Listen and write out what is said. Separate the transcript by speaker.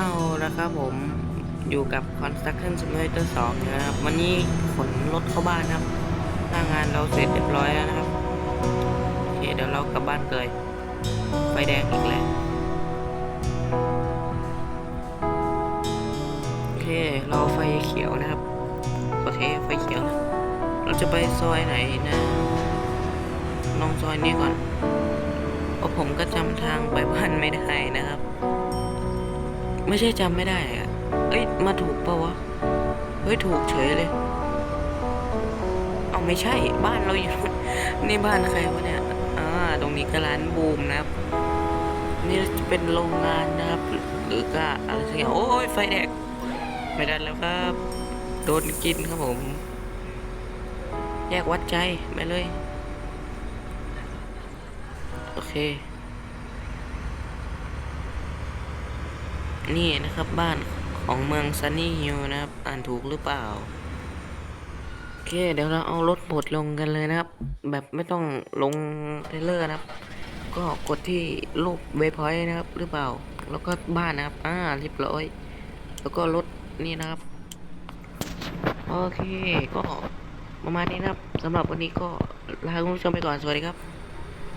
Speaker 1: เอาละครับผมอยู่กับ Construction Simulator 2อยู่นะครับ วันนี้ขนรถเข้าบ้านครับหน้างานเราเสร็จเรียบร้อยแล้วนะครับ โอเค เดี๋ยวเรากลับบ้านเลยไฟแดงอีกแล้ว โอเค เราไฟเขียวนะครับ โอเค ไฟเขียวนะ เราจะไปซอยไหนนะลองซอยนี้ก่อนเพราะผมก็จำทางไปบ้านไม่ได้นะครับ ไม่ใช่จำไม่ได้อะเอ้ย มาถูกปะวะ เฮ้ย ถูกเฉยเลย เอาไม่ใช่บ้านเราอยู่ นี่บ้านใครวะเนี่ย อ่า ตรงนี้ก็ร้านบูมนะครับ นี่จะเป็นโรงงานนะครับ หรือก็อะไรสักอย่าง โอ้ยไฟแดงไม่ได้แล้วครับ โดนกินครับผม แยกวัดใจไปเลย โอเค นี่นะครับบ้านของเมืองซันนี่ฮิลนะครับ อ่านถูกหรือเปล่า โอเค เดี๋ยวเราเอารถบดลงกันเลยนะครับ แบบไม่ต้องลงเทรลเลอร์นะครับ ก็กดที่รูปเวพอยต์นะครับ หรือเปล่า แล้วก็บ้านนะครับ อ่าเรียบร้อย แล้วก็รถนี่นะครับ โอเค ก็ประมาณนี้นะครับสำหรับวันนี้ก็ลาคุณผู้ชมไปก่อน สวัสดีครับ